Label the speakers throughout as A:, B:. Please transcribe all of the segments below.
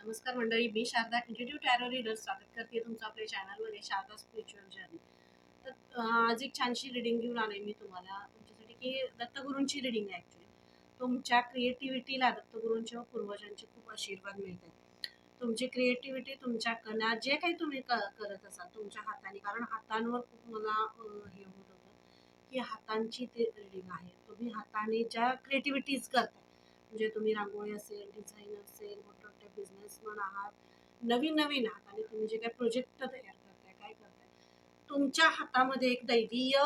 A: नमस्कार मंडळी मी शारदा इंटिट्यूट टॅरो रीडर स्वागत करते तुमचं आपल्या चॅनलमध्ये शारदा स्पिरिच्युअल जर्नी. तर आज एक छानशी रिडिंग घेऊन आले मी तुम्हाला तुमच्यासाठी की दत्तगुरूंची रिडिंग आहे ॲक्च्युली तुमच्या क्रिएटिव्हिटीला दत्तगुरूंच्या व पूर्वजांचे खूप आशीर्वाद मिळतात. तुमची क्रिएटिव्हिटी तुमच्या कला जे काही तुम्ही क करत असाल तुमच्या हाताने कारण हातांवर खूप मला हे होत होतं की हातांची ते रिडिंग आहे. तुम्ही हाताने ज्या क्रिएटिव्हिटीज करता म्हणजे तुम्ही रांगोळी असेल डिझाईन असेल आहात बिझनेसमन आहात नवीन नवीन आहात आणि तुम्ही जे काही प्रोजेक्ट तयार करताय काय करताय तुमच्या हातामध्ये एक दैवीय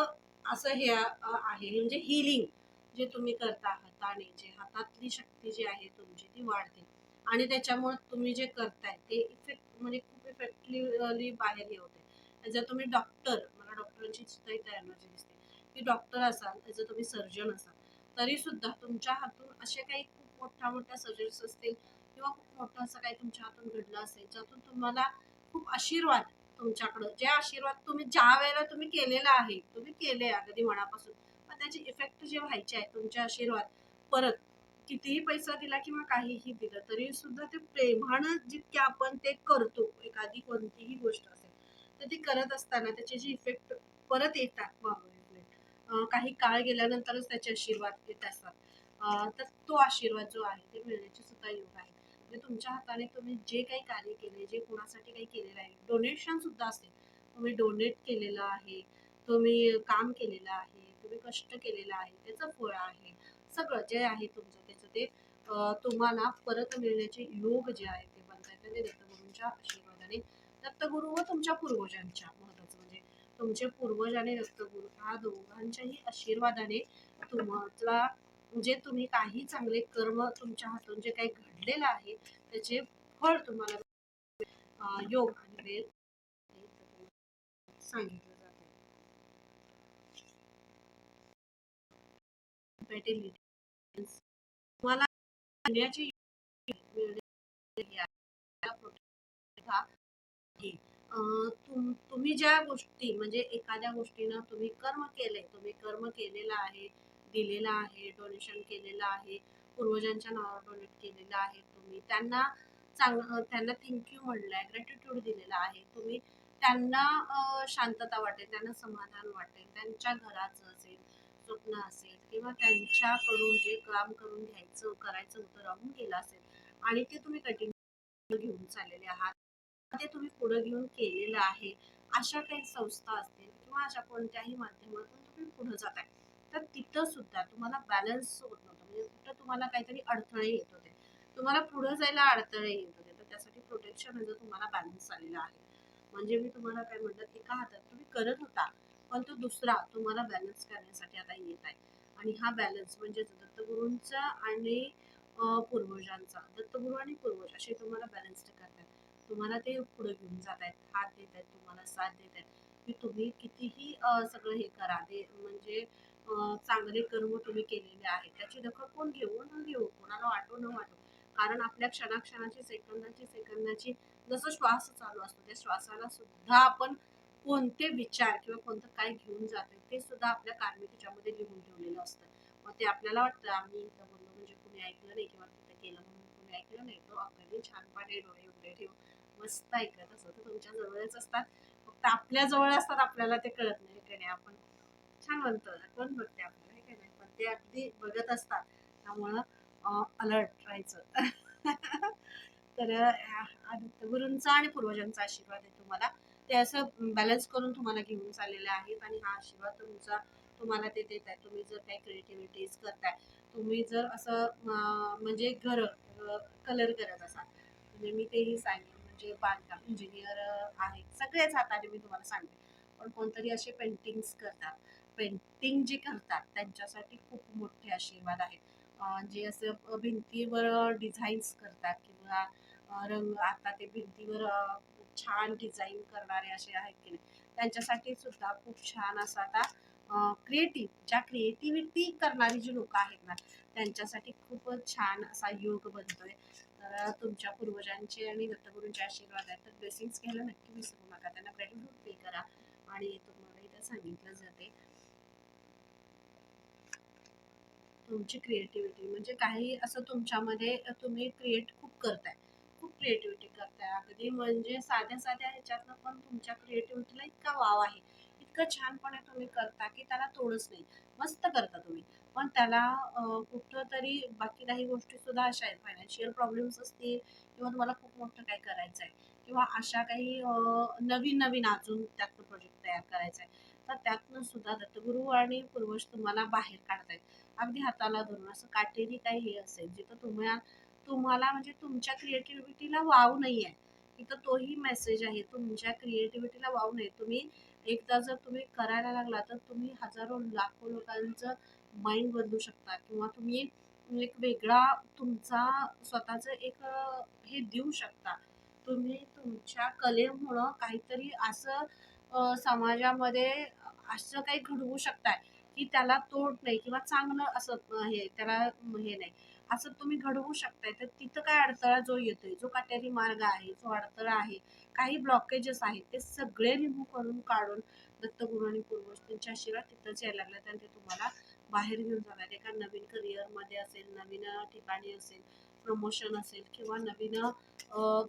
A: असं हे आहे म्हणजे हिलिंग जे तुम्ही करता हाताने जे हातातली शक्ती जी आहे तुमची ती वाढते. आणि त्याच्यामुळे तुम्ही जे करताय ते इफेक्ट म्हणजे खूप इफेक्टिव्हली बाहेर हे होते. जर तुम्ही डॉक्टर मला डॉक्टरांची सुद्धा इथे एनर्जी दिसते. की डॉक्टर असाल जर तुम्ही सर्जन असाल तरी सुद्धा तुमच्या हातून असे काही खूप मोठ्या मोठ्या सर्जरीज असतील किंवा खूप मोठं असं काही तुमच्या हातून घडलं असेल ज्यातून तुम्हाला खूप आशीर्वाद तुमच्याकडं जे आशीर्वाद तुम्ही ज्या वेळेला तुम्ही केलेला आहे तुम्ही केले अगदी मनापासून पण त्याचे इफेक्ट जे व्हायचे आहे तुमचे आशीर्वाद परत कितीही पैसा दिला किंवा काहीही दिलं तरी सुद्धा ते प्रेमानं जितके आपण ते करतो एखादी कोणतीही गोष्ट असेल तर ती करत असताना त्याचे जे इफेक्ट परत येतात मागून काही काळ गेल्यानंतरच त्याचे आशीर्वाद येत असतात. तर तो आशीर्वाद जो आहे ते मिळण्याचे सुद्धा योग आहे. म्हणजे तुमच्या हाताने तुम्ही जे काही कार्य केले जे कोणासाठी काही केलेलं आहे डोनेशन सुद्धा असेल तुम्ही डोनेट केलेलं आहे तुम्ही काम केलेलं आहे तुम्ही कष्ट केलेलं आहे त्याचं फळ आहे सगळं जे आहे तुमचं त्याचं ते तुम्हाला परत मिळण्याचे योग जे आहे ते बनतात ते म्हणजे दत्तगुरूंच्या आशीर्वादाने दत्तगुरू व तुमच्या पूर्वजांच्या महत्वाचं म्हणजे तुमचे पूर्वज आणि दत्तगुरू ह्या दोघांच्याही आशीर्वादाने तुम्हाला म्हणजे तुम्ही काही चांगले कर्म तुमच्या हातून जे काही घडलेलं आहे त्याचे फळ तुम्हाला योग आणि वेळ सांगितलं जाते तुम्हाला तुम तुम्ही ज्या गोष्टी म्हणजे एखाद्या गोष्टीनं तुम्ही कर्म केले तुम्ही कर्म केलेलं आहे दिलेलं आहे डोनेशन केलेलं आहे पूर्वजांच्या नावावर डोनेट केलेलं आहे तुम्ही. त्यांना चांग त्यांना थँक्यू आहे ग्रॅटिट्यूड दिलेला आहे तुम्ही. त्यांना शांतता वाटेल त्यांना समाधान वाटेल त्यांच्या घराचं असेल स्वप्न असेल किंवा त्यांच्याकडून जे काम करून घ्यायचं करायचं होतं राहून गेलं असेल आणि ते तुम्ही कंटिन्यू घेऊन चाललेले आहात. ते तुम्ही पुढे घेऊन केलेलं आहे. अशा काही संस्था असतील किंवा अशा कोणत्याही माध्यमातून तुम्ही पुढे जाताय. तर तिथं सुद्धा तुम्हाला बॅलन्स होत नव्हतं. म्हणजे कुठं तुम्हाला काहीतरी अडथळे येत होते. तुम्हाला पुढे जायला अडथळे येत होते. तर त्यासाठी प्रोटेक्शन म्हणजे तुम्हाला बॅलन्स आलेला आहे. म्हणजे मी तुम्हाला काय म्हणतात एका हातात तुम्ही करत होता पण तो दुसरा तुम्हाला बॅलन्स करण्यासाठी आता येत आहे. आणि हा बॅलन्स म्हणजे दत्तगुरूंचा आणि पूर्वजांचा दत्तगुरू आणि पूर्वज असे तुम्हाला बॅलन्स करतात. तुम्हाला ते पुढे घेऊन जात आहेत हात देत आहेत तुम्हाला साथ देत आहेत. की तुम्ही कितीही सगळं हे करा ते म्हणजे चांगले कर्म तुम्ही केलेले आहेत. त्याची दखल कोण घेऊ न घेऊ? कोणाला वाटो न वाटो. कारण आपल्या क्षणाक्षणाची सेकंदाची सेकंदाची जसं श्वास चालू असतो त्या श्वासाला सुद्धा आपण कोणते विचार किंवा कोणतं काय घेऊन जातोय ते सुद्धा आपल्या कार्मिकीच्यामध्ये लिहून ठेवलेलं असतं. मग ते आपल्याला वाटतं आम्ही इथं बोललो म्हणजे कुणी ऐकलं नाही किंवा तिथं केलं म्हणून कुणी ऐकलं नाही. तो अगदी छानपणे डोळे उघडे ठेवून मस्त ऐकत असतो. तर तुमच्या जवळच असतात. फक्त आपल्या जवळ असतात आपल्याला ते कळत नाही. कारण नाही आपण छान बनतं. कोण बघते आपल्याला हे काय नाही. पण ते अगदी बघत असतात. त्यामुळं अलर्ट राहायचं. तर अं, गुरूंचा आणि पूर्वजांचा आशीर्वाद आहे तुम्हाला. ते असं बॅलन्स करून तुम्हाला घेऊन चाललेले आहेत आणि हा आशीर्वाद तुमचा तुम्हाला ते देत आहे तुम्ही जर काही क्रिएटिव्हिटीज करताय तुम्ही जर असं म्हणजे घर कलर करत असाल म्हणजे मी तेही सांगेन. म्हणजे बांधकाम इंजिनियर आहेत. सगळेच हाताने मी तुम्हाला सांगते. पण कोणतरी असे पेंटिंग्स करतात. पेंटिंग जे करतात त्यांच्यासाठी खूप मोठे आशीर्वाद आहेत. जे असं भिंतीवर डिझाईन्स करतात किंवा रंग आता ते भिंतीवर छान डिझाईन करणारे असे आहेत की नाही त्यांच्यासाठी सुद्धा खूप छान असं आता क्रिएटिव्ह ज्या क्रिएटिव्हिटी करणारी जी लोक आहेत ना त्यांच्यासाठी खूपच छान असा योग बनतोय. तर तुमच्या पूर्वजांचे आणि दत्तगुरूंचे आशीर्वाद आहेत. तर ब्लेसिंग्स घ्यायला नक्की विसरू नका. त्यांना ग्रॅटिट्यूड पे करा. आणि तुम्हाला इथं सांगितलं जाते. तुमची क्रिएटिव्हिटी म्हणजे काही असं तुमच्यामध्ये तुम्ही क्रिएट खूप करताय. खूप क्रिएटिव्हिटी करताय अगदी. म्हणजे साध्या साध्या ह्याच्यातनं पण तुमच्या क्रिएटिव्हिटीला इतका वाव आहे. इतकं छानपणे तुम्ही करता की त्याला तोडच नाही. मस्त करता तुम्ही. पण त्याला कुठं तरी बाकी काही गोष्टी सुद्धा अशा आहेत. फायनान्शियल प्रॉब्लेम्स असतील किंवा तुम्हाला खूप मोठं काय करायचं आहे किंवा अशा काही नवीन नवीन अजून त्यातनं प्रोजेक्ट तयार करायचा आहे तर त्यातनं सुद्धा दत्तगुरू आणि पूर्वज तुम्हाला बाहेर काढतायत. अगदी हाताला धरून असं काटेरी काही हे असेल जिथं तुम्हाला तुम्हाला म्हणजे तुमच्या क्रिएटिव्हिटीला वाव नाही आहे इथं तोही मेसेज आहे तुमच्या क्रिएटिव्हिटीला वाव नाही. तुम्ही एकदा जर तुम्ही करायला लागला तर तुम्ही हजारो लाखो लोकांचं माइंड बदलू शकता. किंवा तुम्ही एक वेगळा तुमचा स्वतःचं एक हे देऊ शकता. तुम्ही तुमच्या कलेमुळं काहीतरी असं समाजामध्ये असं काही घडवू शकताय. की त्याला तोड नाही किंवा चांगलं असं हे त्याला हे नाही. असं तुम्ही घडवू शकताय. तर तिथं काय अडथळा जो येतोय जो काटेरी मार्ग आहे जो अडथळा आहे काही ब्लॉकेजेस आहेत ते सगळे रिमूव्ह करून काढून दत्तगुरु आणि पूर्वज त्यांच्या आशीर्वाद तिथंच यायला लागल्यात आणि ते तुम्हाला बाहेर घेऊन जाणार एका नवीन करिअरमध्ये असेल नवीन ठिकाणी असेल प्रमोशन असेल किंवा नवीन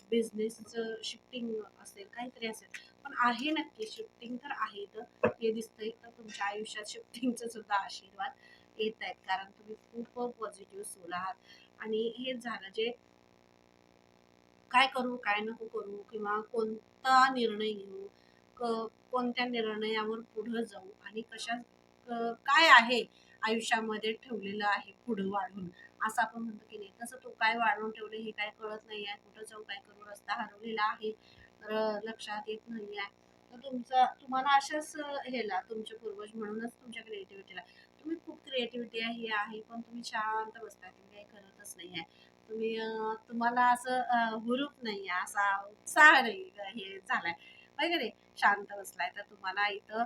A: बिझनेसचं शिफ्टिंग असेल काहीतरी असेल. पण आहे नक्की शिफ्टिंग तर आहे तर हे दिसतंय तर तुमच्या आयुष्यात शिफ्टिंगचं सुद्धा आशीर्वाद येत आहेत. कारण तुम्ही खूप पॉझिटिव्ह सोल आहात. आणि हे झालं जे काय करू काय नको करू किंवा कोणता निर्णय घेऊ क- कोणत्या निर्णयावर पुढं जाऊ आणि कशा क- काय आहे आयुष्यामध्ये ठेवलेलं आहे पुढं वाढून? असं आपण म्हणतो की नाही तसं तू काय वाढवून ठेवलं हे काय कळत नाही आहे कुठं जाऊ काय करू रस्ता हरवलेला आहे तर लक्षात येत नाही आहे तर तुमचा तुम्हाला अशाच ह्याला तुमचे पूर्वज म्हणूनच तुमच्या क्रिएटिव्हिटीला तुम्ही खूप क्रिएटिव्हिटी आहे हे आहे पण तुम्ही शांत बसता तुम्ही काही करतच नाही आहे तुम्ही तुम्हाला असं हुरूप नाही आहे असा उत्साह नाही हे झालाय. वगैरे शांत बसलाय. तर तुम्हाला इथं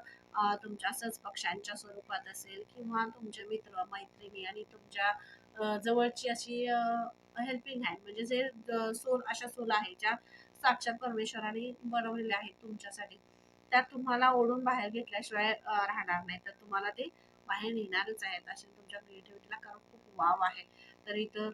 A: तुमच्या सहज पक्षांच्या स्वरूपात असेल किंवा तुमचे मित्र मैत्रिणी आणि तुमच्या जवळची अशी हेल्पिंग हँड म्हणजे जे सोल अशा सोल आहे ज्या साक्षात परमेश्वराने बनवलेल्या आहेत तुमच्यासाठी. त्या तुम्हाला ओढून बाहेर घेतल्याशिवाय राहणार नाही. तर तुम्हाला ते बाहेर नेणारच आहेत असे तुमच्या क्रिएटिव्हिटीला कारण खूप वाव आहे. तर इथं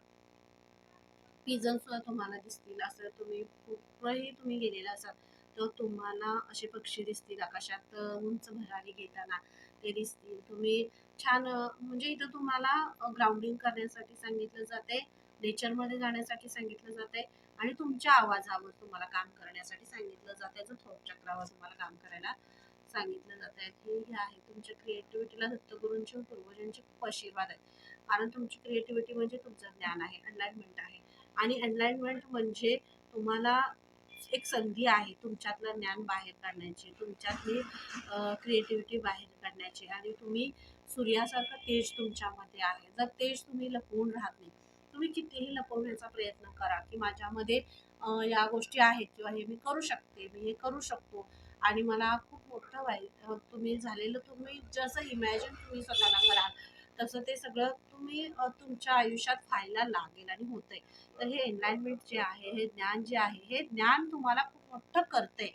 A: पिजन सुद्धा तुम्हाला दिसतील असं तुम्ही कुठंही तुम्ही गेलेला असाल तर तुम्हाला असे पक्षी दिसतील आकाशात उंच भरारी घेताना ते दिसतील. तुम्ही छान म्हणजे इथं तुम्हाला ग्राउंडिंग करण्यासाठी सांगितलं जाते नेचरमध्ये जाण्यासाठी सांगितलं जाते आणि तुमच्या आवाजावर तुम्हाला काम करण्यासाठी सांगितलं जाते जो थोट चक्रावर तुम्हाला काम करायला सांगितलं जात आहे की हे आहे तुमच्या क्रिएटिव्हिटीला दत्तगुरूंचे पूर्वजांचे खूप आशीर्वाद आहेत. कारण तुमची क्रिएटिव्हिटी म्हणजे तुमचं ज्ञान आहे अनलाइनमेंट आहे. आणि अनलाइनमेंट म्हणजे तुम्हाला एक संधी आहे तुमच्यातलं ज्ञान बाहेर काढण्याची तुमच्यातली क्रिएटिव्हिटी बाहेर काढण्याची. आणि तुम्ही सूर्यासारखं तेज तुमच्यामध्ये आहे. जर तेज तुम्ही लपवून राहत नाही तुम्ही कितीही लपवण्याचा प्रयत्न करा की माझ्यामध्ये या गोष्टी आहेत किंवा हे मी करू शकते मी हे करू शकतो. आणि मला खूप मोठं वाईट तुम्ही झालेलं तुम्ही जसं इमॅजिन तुम्ही स्वतःला कराल तसं ते सगळं तुम्ही तुमच्या आयुष्यात व्हायला लागेल आणि होतंय. तर हे एनलाइनमेंट जे आहे हे ज्ञान जे आहे हे ज्ञान तुम्हाला खूप मोठं करतंय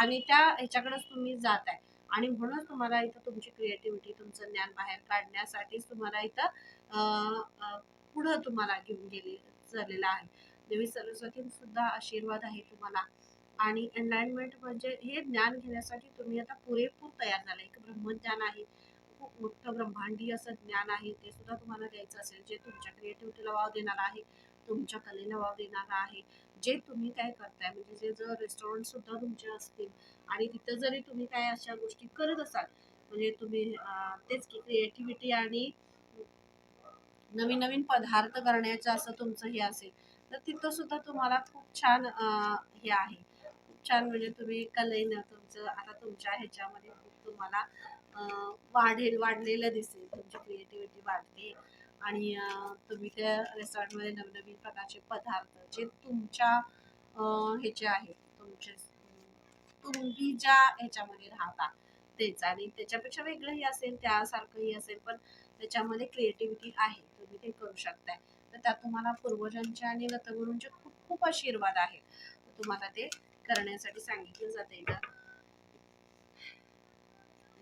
A: आणि त्या ह्याच्याकडेच तुम्ही जात आहे आणि म्हणूनच तुम्हाला इथं तुमची क्रिएटिव्हिटी तुमचं ज्ञान बाहेर काढण्यासाठीच तुम्हाला इथं पुढं तुम्हाला घेऊन गेले चाललेलं आहे. देवी सरस्वती सुद्धा आशीर्वाद आहे तुम्हाला. आणि एनलाइनमेंट म्हणजे हे ज्ञान घेण्यासाठी तुम्ही आता पुरेपूर तयार झाला एक ब्रह्मज्ञान आहे. खूप मोठं ब्रह्मांडी असं ज्ञान आहे ते सुद्धा तुम्हाला द्यायचं असेल. जे तुमच्या क्रिएटिव्हिटीला वाव देणार आहे तुमच्या कलेला वाव देणार आहे जे तुम्ही काय करताय म्हणजे जे जर रेस्टॉरंट सुद्धा तुमचे असतील आणि तिथं जरी तुम्ही काय अशा गोष्टी करत असाल म्हणजे तुम्ही तेच की क्रिएटिव्हिटी आणि नवीन नवीन पदार्थ करण्याचं असं तुमचं हे असेल तर तिथं सुद्धा तुम्हाला खूप छान हे आहे. खूप छान म्हणजे तुम्ही कलेनं तुमचं आता तुमच्या ह्याच्यामध्ये खूप तुम्हाला वाढेल वाढलेलं दिसेल. तुमची क्रिएटिव्हिटी वाढते. आणि तुम्ही त्या रेस्टॉरंटमध्ये नवनवीन प्रकारचे पदार्थ जे तुमच्या ह्याचे आहेत तुमचे तुम्ही ज्या ह्याच्यामध्ये राहता तेच. आणि त्याच्यापेक्षा वेगळंही असेल त्यासारखंही असेल पण त्याच्यामध्ये क्रिएटिव्हिटी आहे. तुम्ही ते करू शकताय. तर त्यात तुम्हाला पूर्वजांचे आणि दत्तगुरूंचे खूप खूप आशीर्वाद आहेत तुम्हाला ते करण्यासाठी सांगितलं जाते का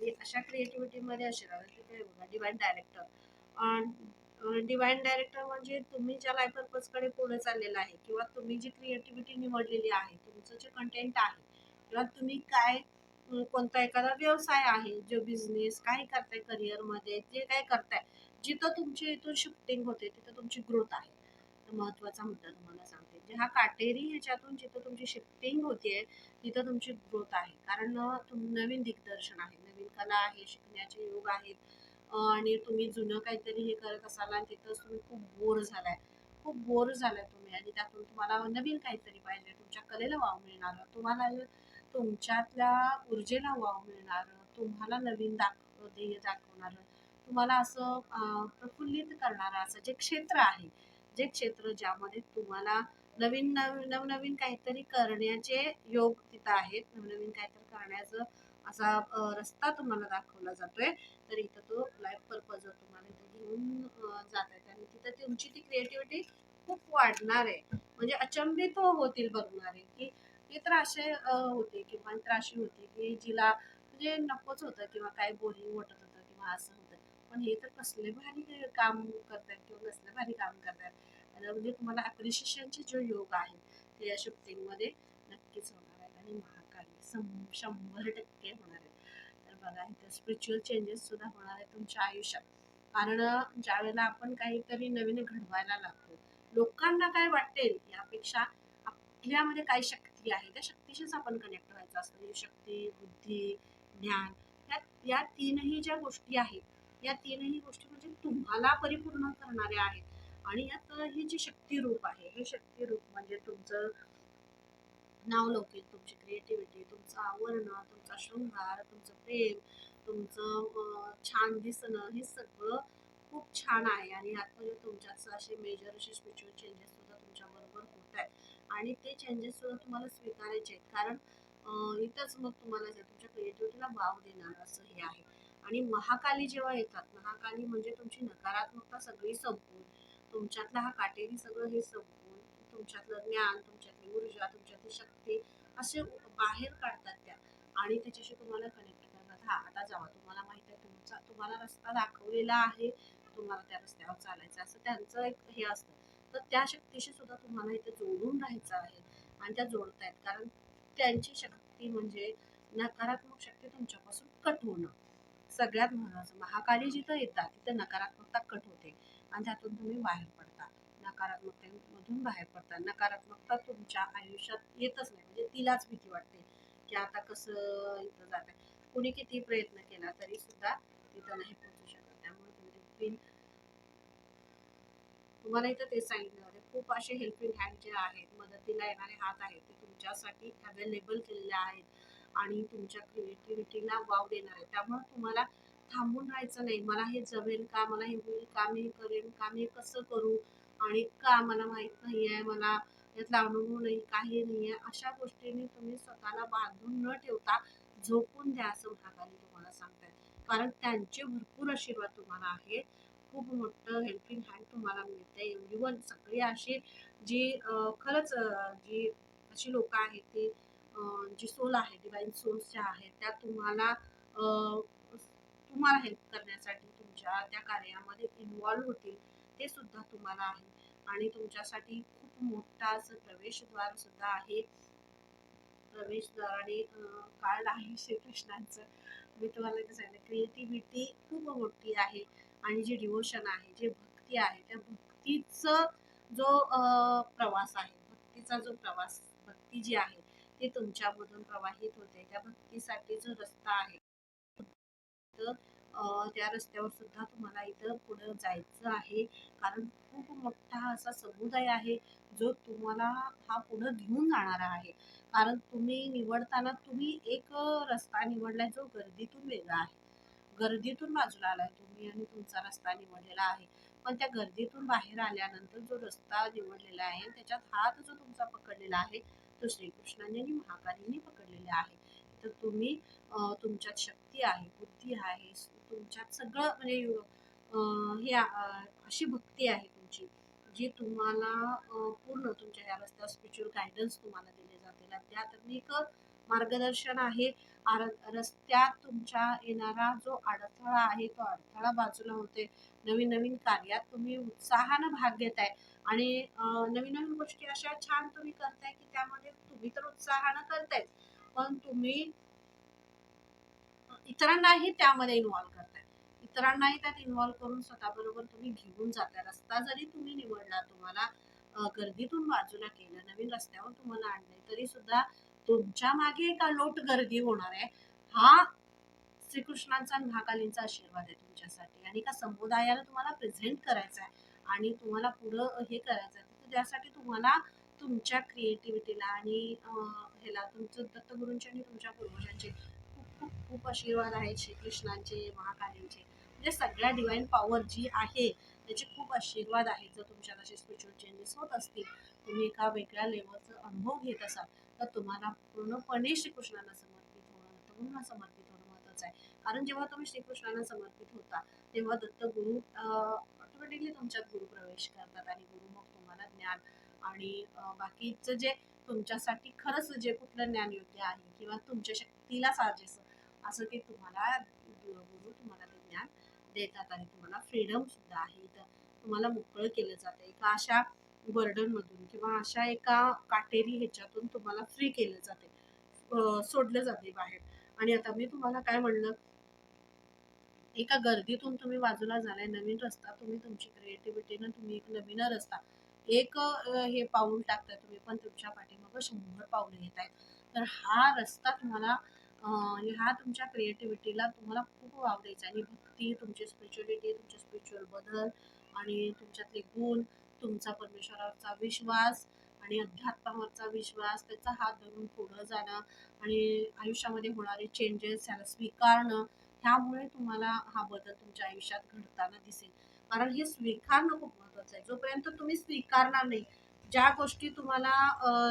A: आणि अशा क्रिएटिव्हिटीमध्ये आशीर्वाद बघा डिवाईन डायरेक्टर डिवाईन डायरेक्टर म्हणजे तुम्ही ज्या लाईफ पर्पजकडे पुढे चाललेला आहे किंवा तुम्ही जी क्रिएटिव्हिटी निवडलेली आहे तुमचं जे कंटेंट आहे किंवा तुम्ही काय कोणता एखादा व्यवसाय आहे जो बिझनेस काय करताय करिअरमध्ये जे काय करताय जिथं तुमची इथून शिफ्टिंग होते तिथं तुमची ग्रोथ आहे. महत्त्वाचा महत्त्वाचा मुद्दा तुम्हाला सांगते. म्हणजे हा काटेरी ह्याच्यातून जिथं तुमची शिफ्टिंग होतीये तिथं तुमची ग्रोथ आहे. कारण तुम नवीन दिग्दर्शन आहे नवीन कला आहे शिकण्याचे योग आहेत. आणि तुम्ही जुनं काहीतरी हे करत असाल आणि तिथंच तुम्ही खूप बोर झालाय. खूप बोर झालाय तुम्ही आणि त्यातून तुम्हाला नवीन काहीतरी पाहिजे. तुमच्या कलेला वाव मिळणार. तुम्हाला तुमच्यातल्या ऊर्जेला वाव मिळणार. तुम्हाला नवीन दाखव ध्येय दाखवणार. तुम्हाला असं प्रफुल्लित करणारं असं जे क्षेत्र आहे जे क्षेत्र ज्यामध्ये तुम्हाला नवीन नव नवनवीन काहीतरी करण्याचे योग तिथं आहेत नवनवीन काहीतरी करण्याचं असा रस्ता तुम्हाला दाखवला जातोय. तर इथं तो लाईफ पर्पज तुम्हाला इथं घेऊन जात आहेत आणि तिथं तुमची ती क्रिएटिव्हिटी खूप वाढणार आहे. म्हणजे अचंबित होतील बघणारे की हे तर असे होते किंवा तर अशी होती की जिला म्हणजे नकोच होतं किंवा काय बोरिंग वाटत होतं किंवा असं पण हे तर कसले भारी ते काम करतात किंवा कसले भारी काम करतात म्हणजे तुम्हाला अप्रिशिएशनचे जो योग आहे ते या शिफ्टिंगमध्ये नक्कीच होणार आहेत आणि महाकाली सं- शंभर टक्के होणार आहे तर बघा इथं स्पिरिच्युअल चेंजेस सुद्धा होणार आहे तुमच्या आयुष्यात. कारण ज्या वेळेला आपण काहीतरी नवीन घडवायला लागतो लोकांना काय वाटेल यापेक्षा आपल्यामध्ये काय शक्ती आहे त्या शक्तीशीच आपण कनेक्ट व्हायचं असतं. म्हणजे शक्ती बुद्धी ज्ञान या या तीनही ज्या गोष्टी आहेत या तीनही गोष्टी म्हणजे तुम्हाला परिपूर्ण करणाऱ्या आहेत. आणि यात ही जी शक्तिरूप आहे हे शक्तिरूप म्हणजे तुमचं नावलौकिक तुमची क्रिएटिव्हिटी तुमचं आवरणं तुमचा शृंगार तुमचं प्रेम तुमचं छान दिसणं हे सगळं खूप छान आहे. आणि यात म्हणजे तुमच्यात असे मेजर असे स्पिरिच्युअल चेंजेस सुद्धा तुमच्याबरोबर होत आहेत. आणि ते चेंजेस सुद्धा तुम्हाला स्वीकारायचे आहेत. कारण इथंच मग तुम्हाला तुमच्या क्रिएटिव्हिटीला वाव देणार असं हे आहे. आणि महाकाली जेव्हा येतात महाकाली म्हणजे तुमची नकारात्मकता सगळी संपून तुमच्यातला हा काटेरी सगळं हे संपून तुमच्यातलं ज्ञान तुमच्यातली ऊर्जा तुमच्यातली शक्ती असे बाहेर काढतात त्या. आणि त्याच्याशी तुम्हाला कनेक्ट करतात. हा आता जावा तुम्हाला माहीत आहे तुमचा तुम्हाला रस्ता दाखवलेला आहे तुम्हाला त्या रस्त्यावर चालायचं असं त्यांचं एक हे असतं. तर त्या शक्तीशी सुद्धा तुम्हाला इथे जोडून राहायचं आहे आणि त्या जोडतायत. कारण त्यांची शक्ती म्हणजे नकारात्मक शक्ती तुमच्यापासून कट होणं. सगळ्यात महत्वाचं महाकाली जिथं येतात तिथं नकारात्मकता कट होते आणि त्यातून तुम्ही बाहेर पडता. नकारात्मकतेमधून बाहेर पडता. नकारात्मकता तुमच्या आयुष्यात येतच नाही. म्हणजे तिलाच भीती वाटते की आता कसं इथं जात आहे कुणी किती प्रयत्न केला तरी सुद्धा तिथं नाही पोहोचू शकत. त्यामुळे तुम्ही तुम्हाला इथं ते सांगितलं होते. खूप असे हेल्पिंग हँड जे आहेत मदतीला येणारे हात आहेत ते तुमच्यासाठी अवेलेबल केलेले आहेत. आणि तुमच्या क्रिएटिव्हिटीला वाव देणार आहे. त्यामुळे तुम्हाला थांबून राहायचं नाही. मला हे जमेल का? मला हे होईल का? मी हे करेन का? मी हे कसं करू? आणि का? मला माहीत नाही आहे मला यातला अनुभव नाही काही नाही आहे अशा गोष्टींनी तुम्ही स्वतःला बांधून न ठेवता झोपून द्या असं महाकाली तुम्हाला सांगतात कारण त्यांचे भरपूर आशीर्वाद तुम्हाला आहेत. खूप मोठं हेल्पिंग हँड तुम्हाला मिळते इव्हन सगळी अशी जी खरंच जी अशी लोक आहेत ती जी सोल आहे डिवाईन सोल्स ज्या आहेत त्या तुम्हाला तुम्हाला हेल्प करण्यासाठी तुमच्या त्या कार्यामध्ये इन्वॉल्व्ह होतील ते सुद्धा तुम्हाला आहे. आणि तुमच्यासाठी खूप मोठा असं प्रवेशद्वार सुद्धा आहे. प्रवेशद्वाराने कार्ड आहे श्रीकृष्णांचं. मी तुम्हाला ते सांगितलं क्रिएटिव्हिटी खूप मोठी आहे. आणि जी डिवोशन आहे जे भक्ती आहे त्या भक्तीचं जो प्रवास आहे भक्तीचा जो प्रवास भक्ती जी आहे भक्ती तुमच्यामधून प्रवाहित होते. त्या भक्तीसाठी जो रस्ता आहे. तर त्या रस्त्यावर सुद्धा तुम्हाला इथं पुढे जायचं आहे. कारण खूप मोठा असा समुदाय आहे जो तुम्हाला हा पुढे घेऊन जाणारा आहे. कारण तुम्ही निवडताना तुम्ही एक रस्ता निवडलाय जो गर्दीतून वेगळा आहे. गर्दीतून बाजूला आलाय तुम्ही आणि तुमचा रस्ता निवडलेला आहे. पण त्या गर्दीतून बाहेर आल्यानंतर जो रस्ता निवडलेला आहे त्याच्यात हात जो तुमचा पकडलेला आहे तो श्रीकृष्णाने आणि महाकालीने पकडलेले आहे. तर तुम्ही तुमच्यात शक्ती आहे बुद्धी आहे तुमच्यात सगळं म्हणजे हे अशी भक्ती आहे तुमची जी तुम्हाला पूर्ण तुमच्या या रस्त्यावर स्पिरिच्युअल गायडन्स तुम्हाला दिले जातील आध्यात्मिक मार्गदर्शन आहे. आर- रस्त्यात तुमच्या येणारा जो अडथळा आहे तो अडथळा बाजूला होते नवीन नवीन कार्यात तुम्ही उत्साहानं भाग घेत आहे आणि नवीन नवीन गोष्टी अशा छान तुम्ही करताय की त्यामध्ये तुम्ही तर उत्साहानं करताय पण तुम्ही इतरांनाही त्यामध्ये इन्व्हॉल्व करताय. इतरांनाही त्यात इन्व्हॉल्व करून स्वतःबरोबर तुम्ही घेऊन जाताय. रस्ता जरी तुम्ही निवडला तुम्हाला गर्दीतून बाजूला केलं नवीन रस्त्यावर तुम्हाला आणलंय तरी सुद्धा तुमच्या मागे एका लोट गर्दी होणार आहे. हा श्रीकृष्णांचा महाकालींचा आशीर्वाद आहे तुमच्यासाठी आणि एका समुदायाला तुम्हाला प्रेझेंट करायचा आहे. आणि तुम्हाला पुढं हे करायचं आहे तर त्यासाठी तुम्हाला तुमच्या क्रिएटिव्हिटीला आणि ह्याला तुमचं दत्तगुरूंचे आणि तुमच्या पूर्वजांचे खूप खूप खूप आशीर्वाद आहेत श्रीकृष्णांचे महाकालींचे. म्हणजे सगळ्या डिवाईन पॉवर जी आहे त्याचे खूप आशीर्वाद आहेत जर तुमच्यात असे स्पिरिच्युअल चेंजेस होत असतील तुम्ही एका वेगळ्या लेवलचा अनुभव घेत असाल तर तुम्हाला पूर्णपणे श्रीकृष्णांना समर्पित होणं दत्तगुरूंना समर्पित होणं महत्वाचं आहे. कारण जेव्हा तुम्ही श्रीकृष्णांना समर्पित होता तेव्हा दत्तगुरु ऑटोमॅटिकली तुमच्यात गुरु प्रवेश करतात आणि गुरु मग तुम्हाला ज्ञान आणि बाकीचं जे तुमच्यासाठी खरंच जे कुठलं ज्ञान योग्य आहे किंवा तुमच्या शक्तीला साजेस असं ते तुम्हाला गुरु तुम्हाला ते ज्ञान देतात आणि तुम्हाला फ्रीडम सुद्धा आहे. तर तुम्हाला मोकळं केलं जातं. एका अशा बर्डन मधून किंवा अशा एका काटेरी ह्याच्यातून तुम्हाला फ्री केलं जाते सोडलं जाते बाहेर. आणि आता मी तुम्हाला काय म्हणलं एका गर्दीतून तुम्ही बाजूला झालाय नवीन रस्ता तुम्ही तुमची क्रिएटिव्हिटीनं तुम्ही एक नवीन रस्ता एक हे पाऊल टाकताय तुम्ही पण तुमच्या पाठीमागं शंभर पाऊल घेत आहेत तर हा रस्ता तुम्हाला हा तुमच्या क्रिएटिव्हिटीला तुम्हाला खूप वाव द्यायचा आणि भक्ती तुमची स्पिरिच्युअलिटी तुमचे स्पिरिच्युअल बदल आणि तुमच्यातले गुण तुमचा परमेश्वरावरचा विश्वास आणि अध्यात्मावरचा विश्वास त्याचा हात धरून पुढं जाणं आणि आयुष्यामध्ये होणारे चेंजेस त्याला स्वीकारणं त्यामुळे तुम्हाला हा बदल तुमच्या आयुष्यात घडताना दिसेल. कारण हे स्वीकारणं खूप महत्वाचं आहे. जोपर्यंत तुम्ही स्वीकारणार नाही ज्या गोष्टी तुम्हाला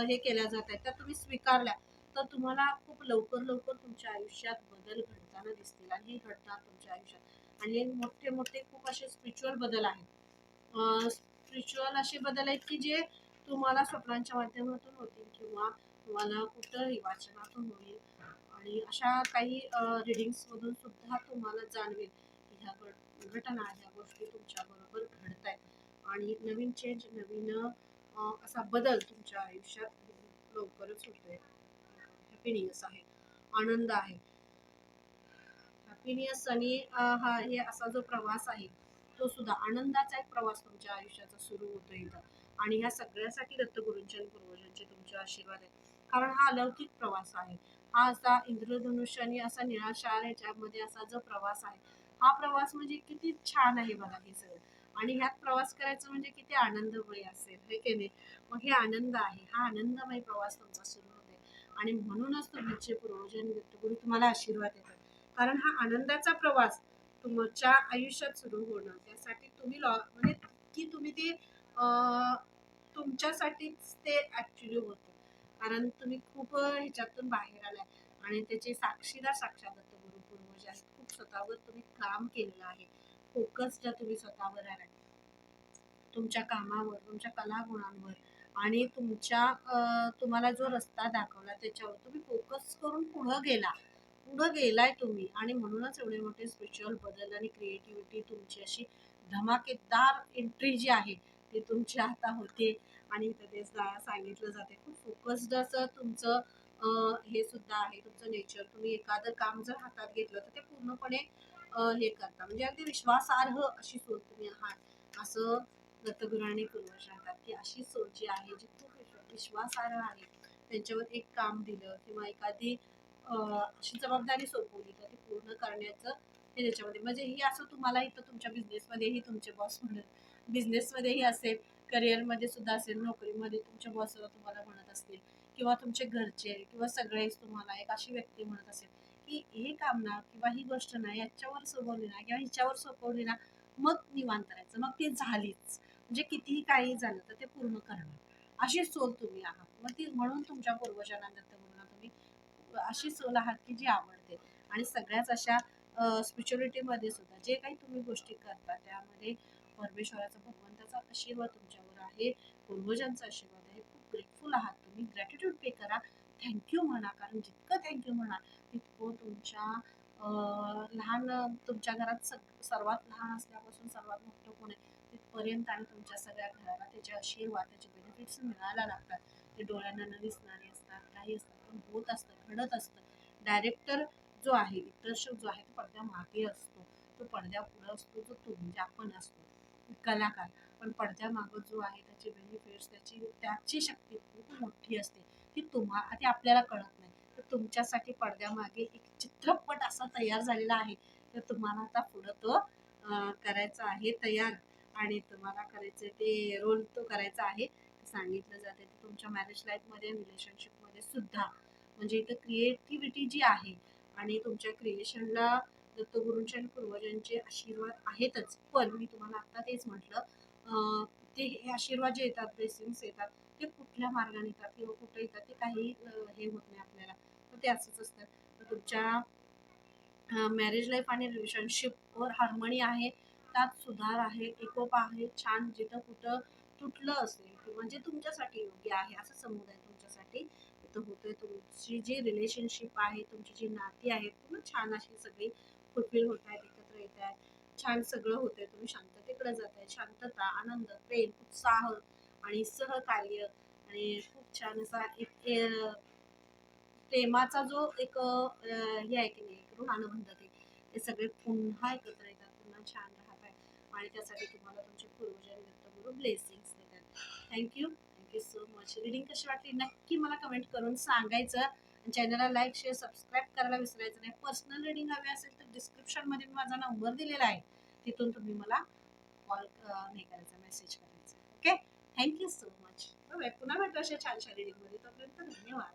A: हे केल्या जात आहेत त्या तुम्ही स्वीकारल्या तर तुम्हाला खूप लवकर लवकर तुमच्या आयुष्यात बदल घडताना दिसतील आणि हे घडतात तुमच्या आयुष्यात. आणि हे मोठे मोठे खूप असे स्पिरिच्युअल बदल आहेत. स्पिरिच्युअल असे बदल आहेत की जे तुम्हाला स्वप्नांच्या माध्यमातून होतील किंवा तुम्हाला कुठंही वाचनातून होईल. आणि अशा काही रिडिंग्समधून सुद्धा तुम्हाला जाणवेल की ह्या घट- घटना ह्या गोष्टी तुमच्याबरोबर घडत आहेत आणि नवीन चेंज नवीन असा बदल तुमच्या आयुष्यात लवकरच होतोय. हॅपीनियस आहे. आनंद आहे. हॅपीनियस आणि हा हे असा जो प्रवास आहे तो सुद्धा आनंदाचा एक प्रवास तुमच्या आयुष्याचा सुरू होतो इथं. आणि ह्या सगळ्यासाठी दत्तगुरूंच्या आणि पूर्वजांचे तुमचे आशीर्वाद आहेत. कारण हा अलौकिक प्रवास आहे. हा असा इंद्रधनुष्य आणि असा निराशार ह्याच्यामध्ये असा जो प्रवास आहे. हा प्रवास म्हणजे किती छान आहे बघा हे सगळं. आणि ह्यात प्रवास करायचं म्हणजे किती आनंदमय असेल हे की नाही? मग हे आनंद आहे. हा आनंदमय प्रवास तुमचा सुरू होते आणि म्हणूनच तुमचे पूर्वज आणि दत्तगुरू तुम्हाला आशीर्वाद देतात. कारण हा आनंदाचा प्रवास तुमच्या आयुष्यात सुरू होणं त्यासाठी तुम्ही लॉ म्हणजे की तुम्ही ते तुमच्यासाठीच ते ॲक्च्युली होतं. कारण तुम्ही खूप ह्याच्यातून बाहेर आलाय. आणि त्याचे साक्षीदार साक्षात गुरु पूर्वज आहेत खूप स्वतःवर तुम्ही काम केलेलं आहे. फोकस्ड तुम्ही स्वतःवर आलाय. तुमच्या कामावर तुमच्या कलागुणांवर आणि तुमच्या तुम्हाला जो रस्ता दाखवला त्याच्यावर तुम्ही फोकस करून पुढं गेला. पुढं गेलाय तुम्ही आणि म्हणूनच एवढे मोठे स्पिरिच्युअल बदल आणि क्रिएटिव्हिटी तुमची अशी धमाकेदार एंट्री जी आहे ते तुमच्या आता होते आणि इथं ते सांगितलं जाते. खूप फोकस्ड असं तुमचं हे सुद्धा आहे तुमचं नेचर तुम्ही एखादं काम जर हातात घेतलं तर ते पूर्णपणे हे करता. म्हणजे अगदी विश्वासार्ह अशी सोच तुम्ही आहात. असं दत्तगुरांनी पूर्वज राहतात की अशी सोच जी आहे जी खूप विश्वासार्ह आहे त्यांच्यावर एक काम दिलं किंवा एखादी अशी जबाबदारी सोपवली तर ती पूर्ण करण्याचं हे त्याच्यामध्ये. म्हणजे ही असं तुम्हाला इथं तुमच्या बिझनेसमध्येही तुमचे बॉस म्हणत बिझनेसमध्येही असेल करिअरमध्ये सुद्धा असेल नोकरीमध्ये तुमचे बॉस तुम्हाला म्हणत असतील किंवा तुमचे घरचे किंवा सगळेच तुम्हाला एक अशी व्यक्ती म्हणत असेल की हे काम ना किंवा ही गोष्ट ना याच्यावर सोपवली ना किंवा हिच्यावर सोपवली ना मग निवांत करायचं मग ते झालीच. म्हणजे कितीही काही झालं तर ते पूर्ण करणार. अशी सोल तुम्ही आहात. मग ती म्हणून तुमच्या पूर्वजांना दत्तगुरूंना तुम्ही अशी सोल आहात की जी आवडते. आणि सगळ्याच अशा स्पिरिच्युअलिटीमध्ये सुद्धा जे काही तुम्ही गोष्टी करता त्यामध्ये परमेश्वराचा भगवंताचा आशीर्वाद तुमच्यावर आहे. पूर्वजांचा आशीर्वाद आहे. खूप ग्रेटफुल आहात तुम्ही. ग्रॅटिट्यूड पे करा. थँक्यू म्हणा. कारण जितकं थँक्यू म्हणा तितकं तुमच्या लहान तुमच्या घरात सग सर्वात लहान असल्यापासून सर्वात मोठं कोण आहे? तिथपर्यंत आणि तुमच्या सगळ्या घराला त्याचे आशीर्वाद त्याचे बेनिफिट्स मिळायला लागतात. ते डोळ्यांना न दिसणारे असतात काही असतात पण होत असतं घडत असतं. डायरेक्टर जो आहे दिग्दर्शक जो आहे तो पडद्या मागे असतो. तो पडद्या पुढे असतो तो तुम्ही आपण असतो. कलाकार. पण पडद्यामागं जो आहे त्याचे बेनिफिट्स त्याची त्याची शक्ती खूप मोठी असते. ती तुम्हाला ती आपल्याला कळत नाही. तर तुमच्यासाठी पडद्यामागे एक चित्रपट असा तयार झालेला आहे. तर तुम्हाला आता पुढं तो करायचा आहे तयार. आणि तुम्हाला करायचं ते रोल तो करायचा आहे. सांगितलं जाते ते तुमच्या मॅरेज लाईफमध्ये रिलेशनशिपमध्ये सुद्धा. म्हणजे इथं क्रिएटिव्हिटी जी आहे आणि तुमच्या क्रिएशनला दत्तगुरूंचे आणि पूर्वजांचे आशीर्वाद आहेतच. पण मी तुम्हाला आता तेच म्हटलं ते हे आशीर्वाद जे येतात ब्लेसिंग्स येतात ते कुठल्या मार्गाने येतात किंवा कुठं येतात ते काही हे होत नाही आपल्याला. तर ते असंच असतं. तर तुमच्या मॅरेज लाईफ आणि रिलेशनशिपवर हार्मनी आहे त्यात सुधार आहे एकोपा आहे छान जिथं कुठं तुटलं असेल किंवा जे तुमच्यासाठी योग्य आहे असं समुदाय तुमच्यासाठी इथं होतोय. तुमची जी रिलेशनशिप आहे तुमची जी नाती आहेत पूर्ण छान अशी सगळी फुलफिल होत आहेत एकत्र येत आहेत छान सगळं होतंय तुम्ही शांततेकडे जात आहे. शांतता आनंद प्रेम उत्साह आणि सहकार्य आणि खूप छान असा एक प्रेमाचा जो एक हे आहे की नाही एक ऋणानुबंध ते. सगळे पुन्हा एकत्र येतात पुन्हा छान राहत आहे. आणि त्यासाठी तुम्हाला तुमचे पूर्वजांनी दत्तगुरु ब्लेसिंग्स देतात. Thank you thank you so much reading कशी वाटली? नक्की मला कमेंट करून सांगायचं. चॅनलला लाईक शेअर सबस्क्राईब करायला विसरायचं नाही. पर्सनल रिडिंग हवी असेल तर डिस्क्रिप्शनमध्ये मी माझा नंबर दिलेला आहे. तिथून तुम्ही मला कॉल हे करायचा मेसेज करायचा. ओके थँक्यू सो मच पुन्हा भेटू अशा छानशा रिडिंगमध्ये तोपर्यंत धन्यवाद.